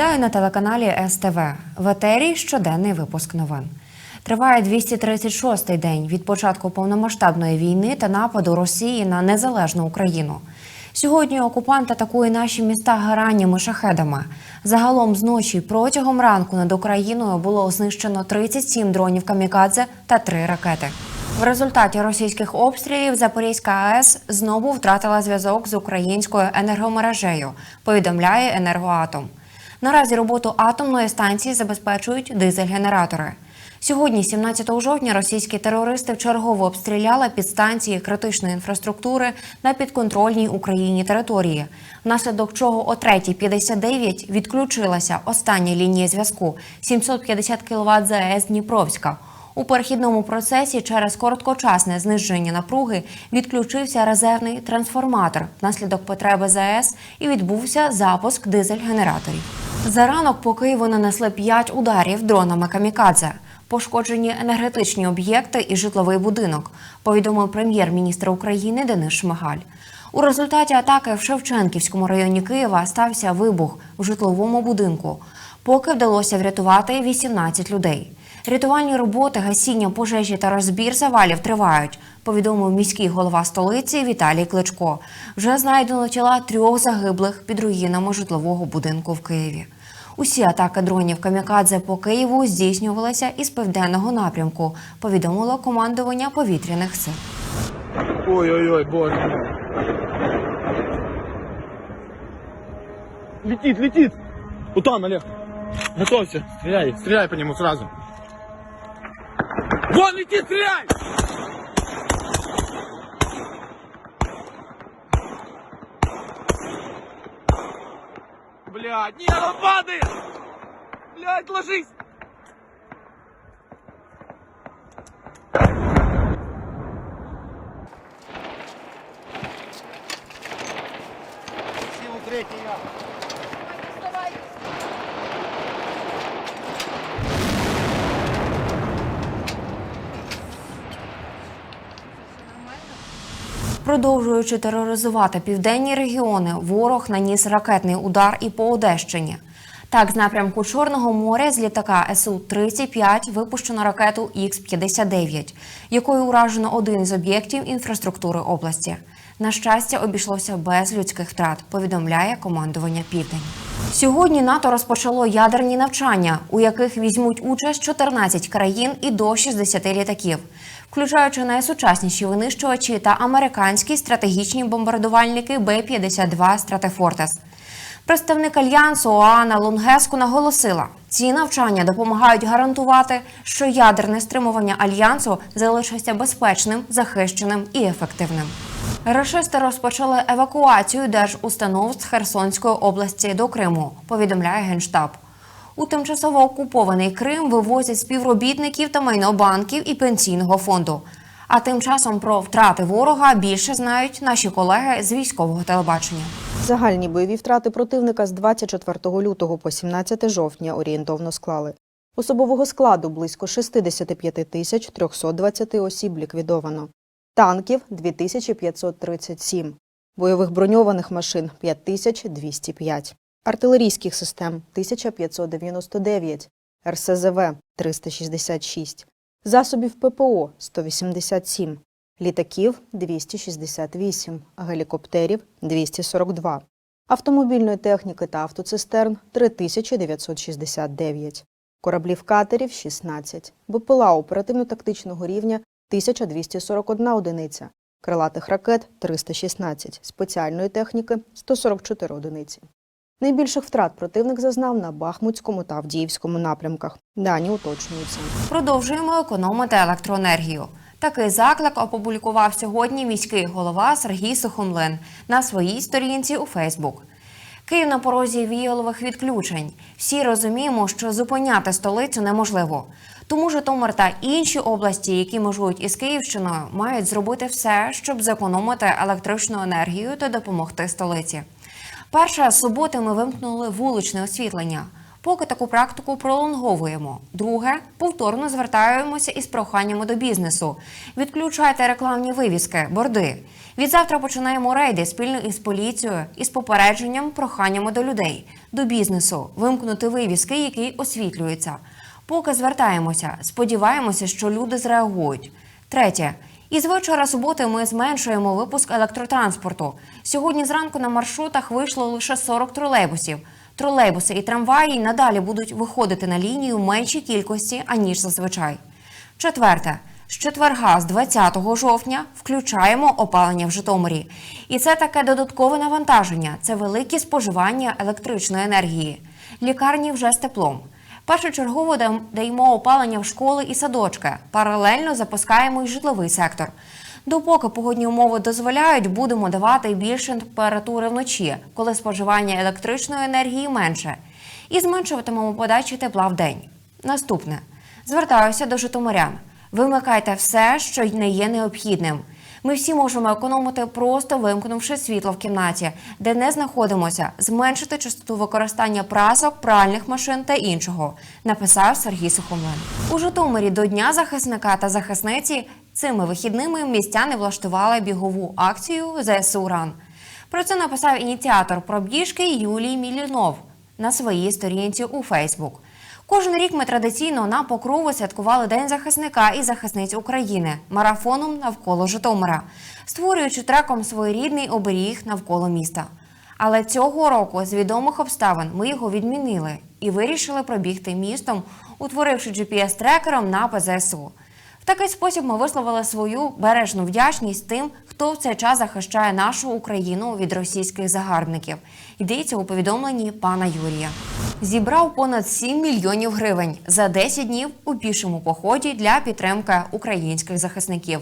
Вітаю на телеканалі СТВ. В етері щоденний випуск новин. Триває 236-й день від початку повномасштабної війни та нападу Росії на незалежну Україну. Сьогодні окупант атакує наші міста гараннями шахедами. Загалом з ночі протягом ранку над Україною було знищено 37 дронів камікадзе та 3 ракети. В результаті російських обстрілів Запорізька АЕС знову втратила зв'язок з українською енергомережею. Повідомляє енергоатом. Наразі роботу атомної станції забезпечують дизель-генератори. Сьогодні, 17 жовтня, російські терористи вчергово обстріляли підстанції критичної інфраструктури на підконтрольній Україні території, внаслідок чого о 3.59 відключилася остання лінія зв'язку 750 кВт ЗАЕС Дніпровська. У перехідному процесі через короткочасне зниження напруги відключився резервний трансформатор внаслідок потреби ЗАЕС і відбувся запуск дизель-генераторів. За ранок по Києву нанесли 5 ударів дронами камікадзе. Пошкоджені енергетичні об'єкти і житловий будинок, повідомив прем'єр-міністр України Денис Шмигаль. У результаті атаки в Шевченківському районі Києва стався вибух в житловому будинку. Поки вдалося врятувати 18 людей. Рятувальні роботи, гасіння пожежі та розбір завалів тривають, повідомив міський голова столиці Віталій Кличко. Вже знайдено тіла трьох загиблих під руїнами житлового будинку в Києві. Усі атаки дронів камікадзе по Києву здійснювалися із південного напрямку, повідомило командування повітряних сил. Ой-ой-ой, боже. Летит, летит! Вот там, Олег. Готовься. Стреляй, стреляй по нему сразу. Вон иди стрелять! Блядь, не, он падает! Блядь, ложись! Силу третья. Продовжуючи тероризувати південні регіони, ворог наніс ракетний удар і по Одещині. Так, з напрямку Чорного моря з літака Су-35 випущено ракету Х-59, якою уражено один з об'єктів інфраструктури області. На щастя, обійшлося без людських втрат, повідомляє командування Південь. Сьогодні НАТО розпочало ядерні навчання, у яких візьмуть участь 14 країн і до 60 літаків, включаючи найсучасніші винищувачі та американські стратегічні бомбардувальники Б-52 Стратефортес. Представник альянсу Оана Лунгеску наголосила, ці навчання допомагають гарантувати, що ядерне стримування альянсу залишиться безпечним, захищеним і ефективним. Рашисти розпочали евакуацію держустанов з Херсонської області до Криму. Повідомляє генштаб. У тимчасово окупований Крим вивозять співробітників та майно банків і пенсійного фонду. А тим часом про втрати ворога більше знають наші колеги з військового телебачення. Загальні бойові втрати противника з 24 лютого по 17 жовтня орієнтовно склали. Особового складу близько 65 тисяч 320 осіб ліквідовано. Танків 2537, бойових броньованих машин 5205, артилерійських систем 1599, РСЗВ 366, засобів ППО 187, літаків 268, гелікоптерів 242, автомобільної техніки та автоцистерн 3969, кораблів катерів 16, БПЛА оперативно-тактичного рівня 1241 одиниця, крилатих ракет 316, спеціальної техніки 144 одиниці. Найбільших втрат противник зазнав на Бахмутському та Авдіївському напрямках. Дані уточнюються. Продовжуємо економити електроенергію. Такий заклик опублікував сьогодні міський голова Сергій Сухомлин на своїй сторінці у Фейсбук. Київ на порозі віялових відключень. Всі розуміємо, що зупиняти столицю неможливо. Тому Житомир та інші області, які межують із Київщиною, мають зробити все, щоб зекономити електричну енергію та допомогти столиці. Перша суботи ми вимкнули вуличне освітлення. Поки таку практику пролонговуємо. Друге, повторно звертаємося із проханнями до бізнесу. Відключайте рекламні вивіски, борди. Відзавтра починаємо рейди спільно із поліцією із попередженням, проханнями до людей, до бізнесу, вимкнути вивіски, які освітлюються. Поки звертаємося, сподіваємося, що люди зреагують. Третє. Із вечора суботи ми зменшуємо випуск електротранспорту. Сьогодні зранку на маршрутах вийшло лише 40 тролейбусів. Тролейбуси і трамваї надалі будуть виходити на лінію меншій кількості, аніж зазвичай. Четверте. З четверга, з 20 жовтня, включаємо опалення в Житомирі. І це таке додаткове навантаження. Це велике споживання електричної енергії. Лікарні вже з теплом. Першочергово даємо опалення в школи і садочки. Паралельно запускаємо й житловий сектор. Допоки погодні умови дозволяють, будемо давати більше температури вночі, коли споживання електричної енергії менше. І зменшуватимемо подачі тепла в день. Наступне. Звертаюся до житомирян. Вимикайте все, що не є необхідним. Ми всі можемо економити, просто вимкнувши світло в кімнаті, де не знаходимося, зменшити частоту використання прасок, пральних машин та іншого, написав Сергій Сухомлин. У Житомирі до Дня захисника та захисниці цими вихідними містяни влаштували бігову акцію ЗСУ РАН. Про це написав ініціатор пробіжки Юлій Мілінов на своїй сторінці у Фейсбук. Кожен рік ми традиційно на покрову святкували День захисника і захисниць України марафоном навколо Житомира, створюючи треком своєрідний оберіг навколо міста. Але цього року з відомих обставин ми його відмінили і вирішили пробігти містом, утворивши GPS-трекером на ПЗСУ. В такий спосіб ми висловили свою бережну вдячність тим, хто в цей час захищає нашу Україну від російських загарбників. Йдеться у повідомленні пана Юрія. Зібрав понад 7 мільйонів гривень за 10 днів у пішому поході для підтримки українських захисників.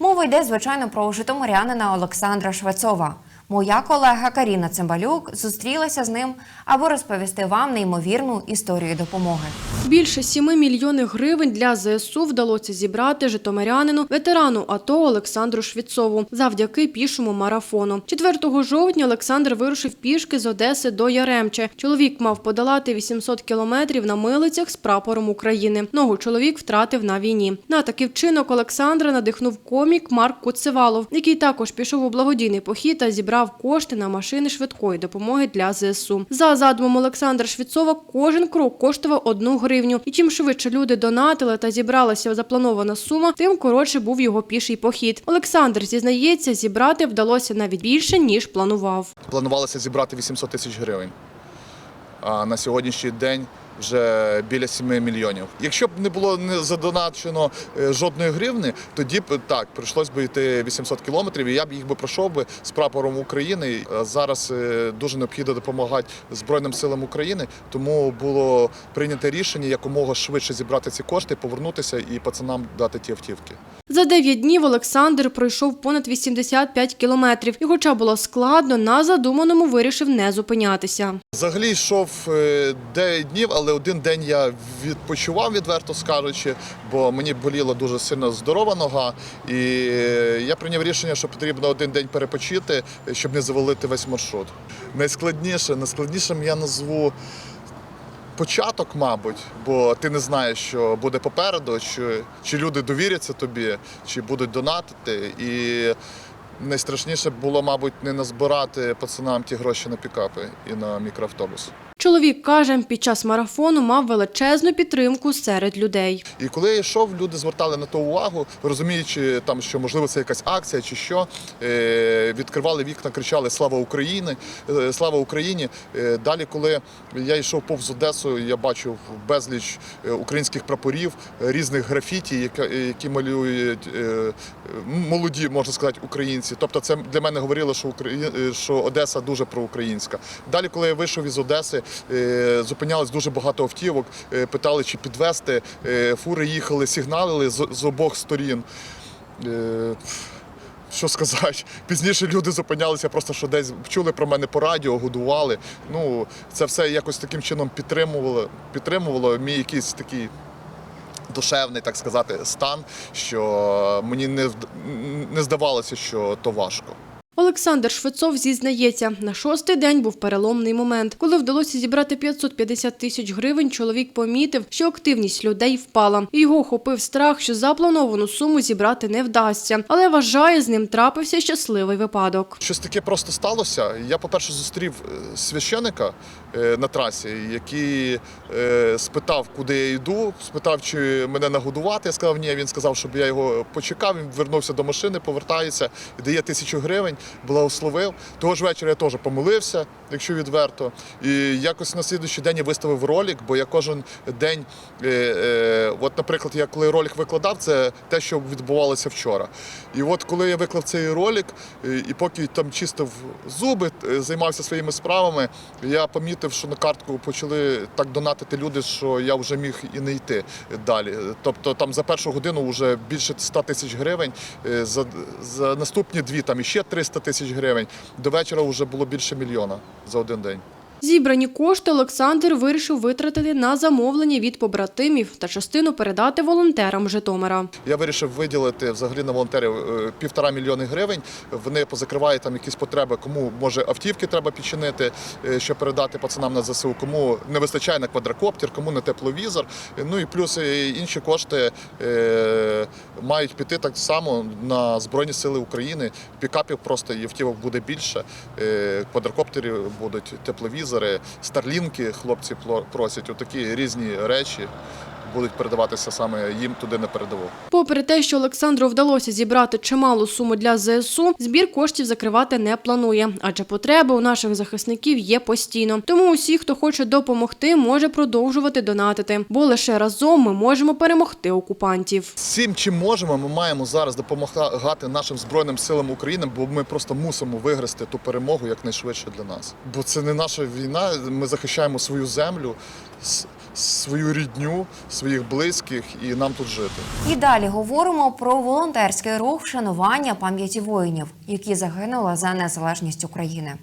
Мова йде, звичайно, про житомирянина Олександра Швецова. Моя колега Каріна Цимбалюк зустрілася з ним, аби розповісти вам неймовірну історію допомоги. Більше 7 мільйонів гривень для ЗСУ вдалося зібрати житомирянину, ветерану АТО Олександру Швіцову завдяки пішому марафону. 4 жовтня Олександр вирушив пішки з Одеси до Яремче. Чоловік мав подолати 800 кілометрів на милицях з прапором України. Ногу чоловік втратив на війні. На такий вчинок Олександра надихнув комік Марк Куцевалов, який також пішов у благодійний похід та зібрав кошти на машини швидкої допомоги для ЗСУ. За задумом Олександра Швіцова, кожен крок коштував одну гривню. І чим швидше люди донатили та зібралася запланована сума, тим коротше був його піший похід. Олександр зізнається, зібрати вдалося навіть більше ніж планував. Планувалося зібрати 800 тисяч гривень. А на сьогоднішній день вже біля 7 мільйонів. Якщо б не було не задоначено е, жодної гривни, тоді б так прийшлось би йти 800 кілометрів, і я б їх би пройшов би з прапором України. Зараз е, дуже необхідно допомагати Збройним силам України, тому було прийнято рішення якомога швидше зібрати ці кошти, повернутися і пацанам дати ті автівки. За 9 днів Олександр пройшов понад 85 кілометрів. І хоча було складно, на задуманому вирішив не зупинятися. Взагалі йшов е, 9 днів, але один день я відпочивав, відверто скажучи, бо мені боліла дуже сильно здорова нога. І е, я прийняв рішення, що потрібно один день перепочити, щоб не завалити весь маршрут. Найскладніше, найскладнішим я назву. Початок, мабуть, бо ти не знаєш, що буде попереду, чи, чи люди довіряться тобі, чи будуть донатити. І найстрашніше було, мабуть, не назбирати пацанам ті гроші на пікапи і на мікроавтобус. Чоловік каже, під час марафону мав величезну підтримку серед людей. І коли я йшов, люди звертали на то увагу, розуміючи, там, що можливо це якась акція чи що. Е, відкривали вікна, кричали Слава Україні! Е, Слава Україні! Е, далі, коли я йшов повз Одесу, я бачив безліч українських прапорів, різних графіті, які малюють молоді, можна сказати, українці. Тобто, це для мене говорило, що Одеса дуже проукраїнська. Далі, коли я вийшов із Одеси, зупинялось дуже багато автівок, е, питали, чи підвезти. Е, Фури їхали, сигналили з, обох сторін. Е, що сказати, пізніше люди зупинялися, просто що десь чули про мене по радіо, годували. Ну, це все якось таким чином підтримувало, підтримувало мій якийсь такий душевний, так сказати, стан, що мені не, не здавалося, що то важко. Олександр Швецов зізнається, на шостий день був переломний момент. Коли вдалося зібрати 550 тисяч гривень, чоловік помітив, що активність людей впала. Його охопив страх, що заплановану суму зібрати не вдасться. Але вважає, з ним трапився щасливий випадок. Щось таке просто сталося. Я, по-перше, зустрів е, священика е, на трасі, який е, спитав, куди я йду, спитав, чи мене нагодувати. Я сказав, ні. Він сказав, щоб я його почекав. Він вернувся до машини, повертається і дає тисячу гривень, благословив. Того ж вечора я теж помолився, якщо відверто. І якось на слідуючий день я виставив ролик, бо я кожен день, е, е, от, наприклад, я коли ролик викладав, це те, що відбувалося вчора. І от коли я виклав цей ролик, е, і поки там чистив зуби, займався своїми справами, я помітив, що на картку почали так донатити люди, що я вже міг і не йти далі. Тобто там за першу годину вже більше 100 тисяч гривень, за, за наступні дві там іще 300 тисяч гривень. До вечора вже було більше мільйона за один день. Зібрані кошти Олександр вирішив витратити на замовлення від побратимів та частину передати волонтерам Житомира. Я вирішив виділити взагалі на волонтерів е, півтора мільйони гривень. Вони позакривають там якісь потреби, кому може автівки треба підчинити, е, щоб передати пацанам на ЗСУ, кому не вистачає на квадрокоптер, кому на тепловізор. Ну і плюс е, інші кошти мають піти так само на Збройні Сили України. Пікапів просто і автівок буде більше. Квадрокоптерів будуть тепловізори, старлінки. Хлопці просять отакі різні речі. Будуть передаватися саме їм туди на передову. Попри те, що Олександру вдалося зібрати чималу суму для ЗСУ, збір коштів закривати не планує, адже потреби у наших захисників є постійно. Тому усі, хто хоче допомогти, може продовжувати донатити, бо лише разом ми можемо перемогти окупантів. Всім, чим можемо, ми маємо зараз допомагати нашим збройним силам України, бо ми просто мусимо виграти ту перемогу якнайшвидше для нас. Бо це не наша війна. Ми захищаємо свою землю, свою рідню, своїх близьких, і нам тут жити. І далі говоримо про волонтерський рух вшанування пам'яті воїнів, які загинули за незалежність України.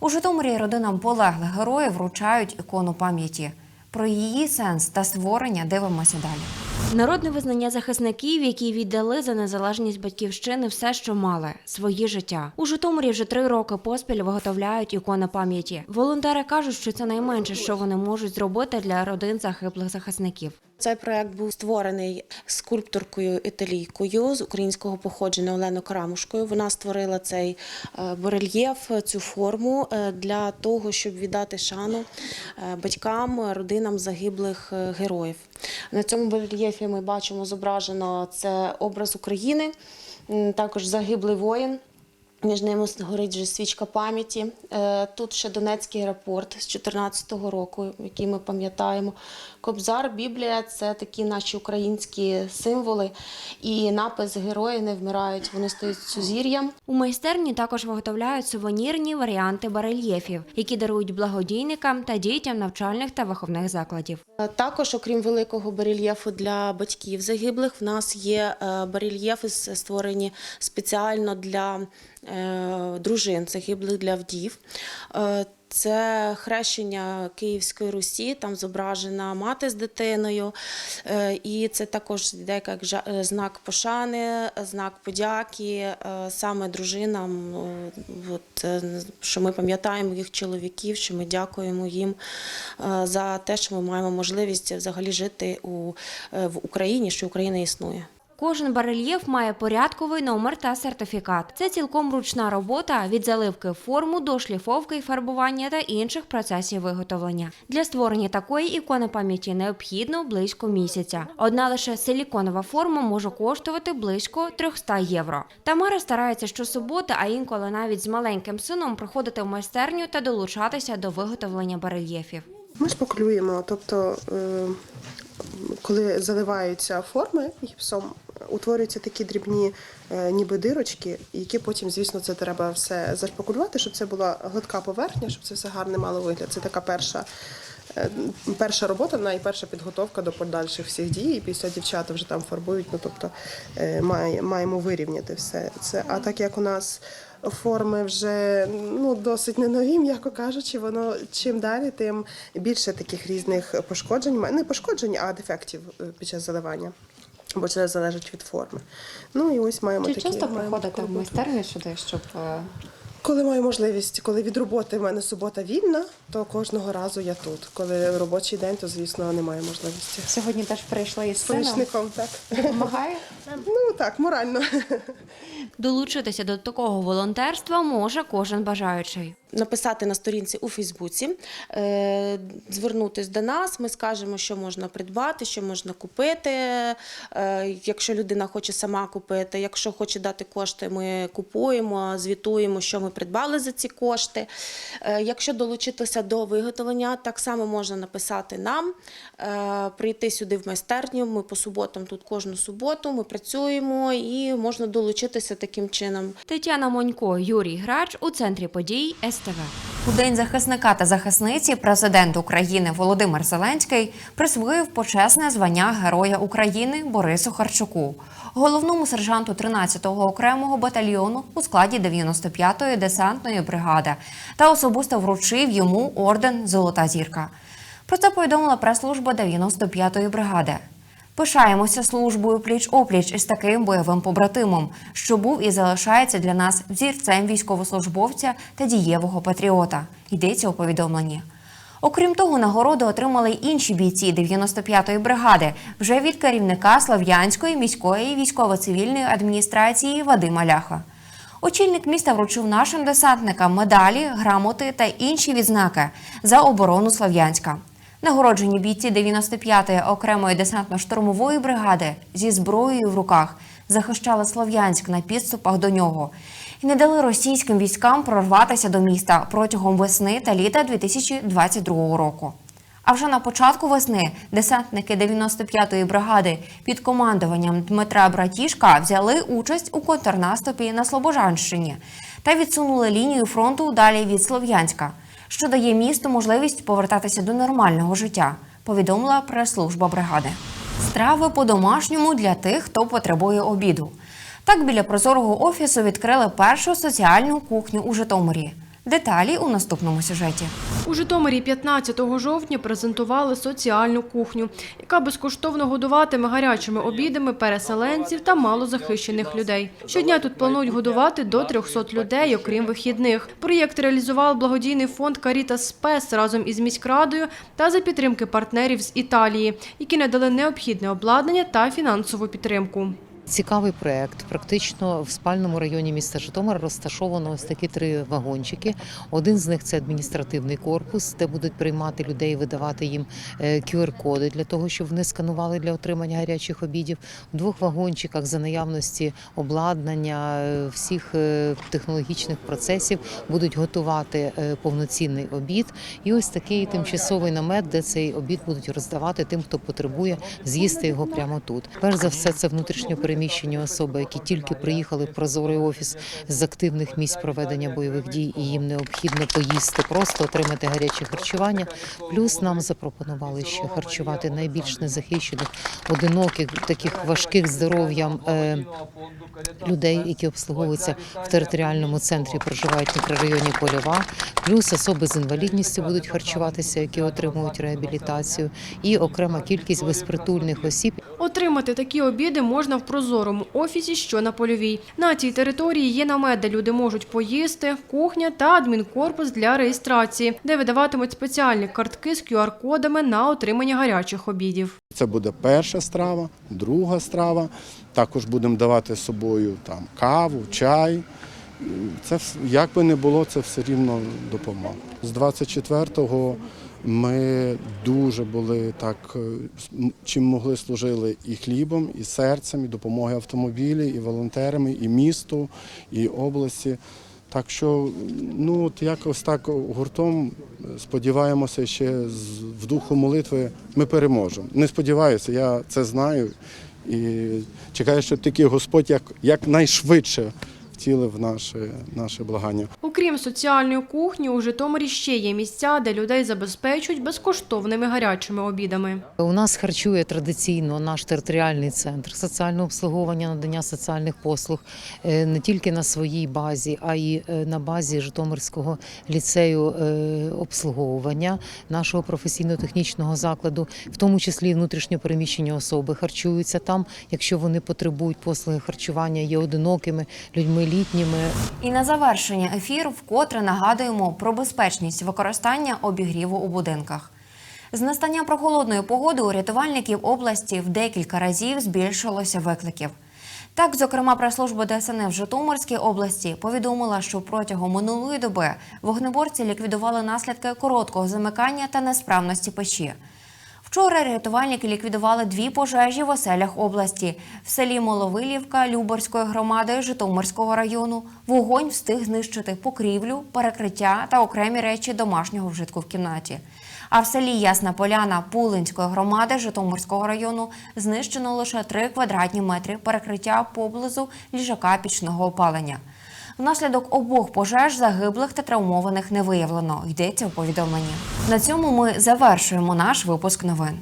У Житомирі родинам полеглих героїв вручають ікону пам'яті. Про її сенс та створення дивимося далі. Народне визнання захисників, які віддали за незалежність батьківщини все, що мали своє життя. У Житомирі вже три роки поспіль виготовляють ікони пам'яті. Волонтери кажуть, що це найменше, що вони можуть зробити для родин загиблих захисників. Цей проект був створений скульпторкою італійкою з українського походження Оленою Карамушкою. Вона створила цей е, барельєф, цю форму е, для того, щоб віддати шану е, батькам, родинам загиблих героїв. На цьому барельєфі ми бачимо зображено це образ України, також загиблий воїн. Між ними горить вже свічка пам'яті. Е, Тут ще Донецький аеропорт з 2014 року, який ми пам'ятаємо. Кобзар, Біблія це такі наші українські символи. І напис Герої не вмирають. Вони стоять сузір'ям. У майстерні також виготовляють сувенірні варіанти барельєфів, які дарують благодійникам та дітям навчальних та виховних закладів. Е, Також, окрім великого барельєфу для батьків загиблих, в нас є е, барельєфи створені спеціально для дружин загиблих для вдів. Е, Це хрещення Київської Русі, там зображена мати з дитиною, Е, і це також йде як е, знак пошани, знак подяки е, саме дружинам. е, От, е, що ми пам'ятаємо їх чоловіків, що ми дякуємо їм е, за те, що ми маємо можливість взагалі жити у, е, в Україні, що Україна існує. Кожен барельєф має порядковий номер та сертифікат. Це цілком ручна робота від заливки форму до шліфовки і фарбування та інших процесів виготовлення. Для створення такої ікони пам'яті необхідно близько місяця. Одна лише силіконова форма може коштувати близько 300 євро. Тамара старається щосуботи, а інколи навіть з маленьким сином приходити в майстерню та долучатися до виготовлення барельєфів. Ми шпаклюємо, тобто, е, коли заливаються форми гіпсом, утворюються такі дрібні е, ніби дирочки, які потім, звісно, це треба все зашпакулювати, щоб це була гладка поверхня, щоб це все гарне мало вигляд. Це така перша. е, Перша робота вона і перша підготовка до подальших всіх дій. І після дівчата вже там фарбують. Ну тобто е, має, маємо вирівняти все це. А так як у нас форми вже ну досить не нові, м'яко кажучи, воно чим далі, тим більше таких різних пошкоджень, не пошкоджень, а дефектів під час заливання. Бо це залежить від форми. Ну і ось маємо Чи такі. часто маємо приходите в майстерню сюди, щоб е, Коли маю можливість, коли від роботи в мене субота вільна, то кожного разу я тут. Коли робочий день, то звісно немає можливості. сьогодні теж прийшли із сином? помічником, так. Допомагає? Ну так, морально. Долучитися до такого волонтерства може кожен бажаючий. Написати на сторінці у Фейсбуці, е, звернутися до нас. Ми скажемо, що можна придбати, що можна купити. Е, Якщо людина хоче сама купити, якщо хоче дати кошти, ми купуємо, звітуємо, що ми придбали за ці кошти. Е, Якщо долучитися до виготовлення, так само можна написати нам, прийти сюди в майстерню. Ми по суботам тут кожну суботу. Ми працюємо і можна долучитися таким чином. Тетяна Монько, Юрій Грач у центрі подій СТВ. У день захисника та захисниці президент України Володимир Зеленський присвоїв почесне звання Героя України Борису Харчуку, головному сержанту 13-го окремого батальйону у складі 95-ї десантної бригади, та особисто вручив йому орден Золота зірка. Про це повідомила прес-служба 95-ї бригади. Пишаємося службою пліч-опліч із таким бойовим побратимом, що був і залишається для нас взірцем військовослужбовця та дієвого патріота. Йдеться у повідомленні. Окрім того, нагороду отримали й інші бійці 95-ї бригади вже від керівника Слов'янської міської військово-цивільної адміністрації Вадима Ляха. Очільник міста вручив нашим десантникам медалі, грамоти та інші відзнаки за оборону Слов'янська. Нагороджені бійці 95-ї окремої десантно-штурмової бригади зі зброєю в руках. Захищали Слов'янськ на підступах до нього. І не дали російським військам прорватися до міста протягом весни та літа 2022 року. А вже на початку весни десантники 95-ї бригади під командуванням Дмитра Братішка взяли участь у контрнаступі на Слобожанщині та відсунули лінію фронту далі від Слов'янська, що дає місту можливість повертатися до нормального життя, повідомила прес-служба бригади. Страви по-домашньому для тих, хто потребує обіду. Так біля прозорого офісу відкрили першу соціальну кухню у Житомирі. Деталі у наступному сюжеті. У Житомирі 15 жовтня презентували соціальну кухню, яка безкоштовно годуватиме гарячими обідами переселенців та малозахищених людей. Щодня тут планують годувати до 300 людей, окрім вихідних. Проєкт реалізував благодійний фонд Карітас Спес разом із міськрадою та за підтримки партнерів з Італії, які надали необхідне обладнання та фінансову підтримку. Цікавий проект. Практично в спальному районі міста Житомир розташовано ось такі три вагончики. Один з них це адміністративний корпус, де будуть приймати людей, видавати їм е, QR-коди для того, щоб вони сканували для отримання гарячих обідів. В двох вагончиках за наявності обладнання е, всіх е, технологічних процесів будуть готувати е, повноцінний обід. І ось такий тимчасовий намет, де цей обід будуть роздавати тим, хто потребує з'їсти його прямо тут. Перш за все, це внутрішньо переміщені особи, які тільки приїхали в прозорий офіс з активних місць проведення бойових дій, і їм необхідно поїсти, просто отримати гаряче харчування. Плюс нам запропонували ще харчувати найбільш незахищених, одиноких, таких важких здоров'ям е, людей, які обслуговуються в територіальному центрі, проживають в мікрорайоні Польова. Плюс особи з інвалідністю будуть харчуватися, які отримують реабілітацію, і окрема кількість безпритульних осіб, Отримати такі обіди можна в прозорому офісі, що на польовій. На цій території є намет, де люди можуть поїсти, кухня та адмінкорпус для реєстрації, де видаватимуть спеціальні картки з QR-кодами на отримання гарячих обідів. Це буде перша страва, друга страва. Також будемо давати з собою там каву, чай. Це як би не було, це все рівно допомога. З 24-го ми дуже були так, е, чим могли служили і хлібом, і серцем, і допомогою автомобілі, і волонтерами, і місту, і області. Так що, ну от якось так гуртом сподіваємося, ще в духу молитви ми переможемо. Не сподіваюся, я це знаю І чекаю, щоб тільки Господь як, якнайшвидше втілив наше, наше благання. Окрім соціальної кухні, у Житомирі ще є місця, де людей забезпечують безкоштовними гарячими обідами. У нас харчує традиційно наш територіальний центр соціального обслуговування, надання соціальних послуг е, не тільки на своїй базі, а й е, на базі Житомирського ліцею е, обслуговування нашого професійно-технічного закладу, в тому числі внутрішньопереміщені особи харчуються там, якщо вони потребують послуги харчування, є одинокими людьми літніми. І на завершення ефіру вкотре нагадуємо про безпечність використання обігріву у будинках. З настання прохолодної погоди у рятувальників області в декілька разів збільшилося викликів. Так, зокрема, прес-служба ДСНФ в Житомирській області повідомила, що протягом минулої доби вогнеборці ліквідували наслідки короткого замикання та несправності печі. Вчора рятувальники ліквідували дві пожежі в оселях області. В селі Моловилівка Люборської громади Житомирського району вогонь встиг знищити покрівлю, перекриття та окремі речі домашнього вжитку в кімнаті. А в селі Ясна Поляна Пулинської громади Житомирського району знищено лише 3 квадратні метри перекриття поблизу ліжака пічного опалення. Внаслідок обох пожеж загиблих та травмованих не виявлено. Йдеться у повідомленні. На цьому ми завершуємо наш випуск новин.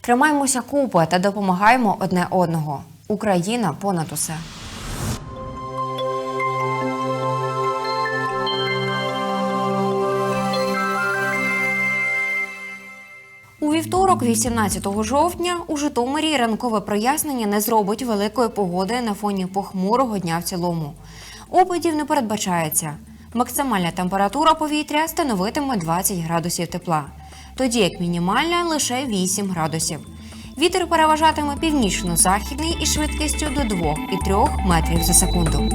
Тримаємося купи та допомагаємо одне одного. Україна понад усе. У вівторок, 18 жовтня, у Житомирі ранкове прояснення не зробить великої погоди на фоні похмурого дня в цілому. Опадів не передбачається. Максимальна температура повітря становитиме 20 градусів тепла, тоді як мінімальна лише 8 градусів. Вітер переважатиме північно-західний із швидкістю до 2,3 метрів за секунду.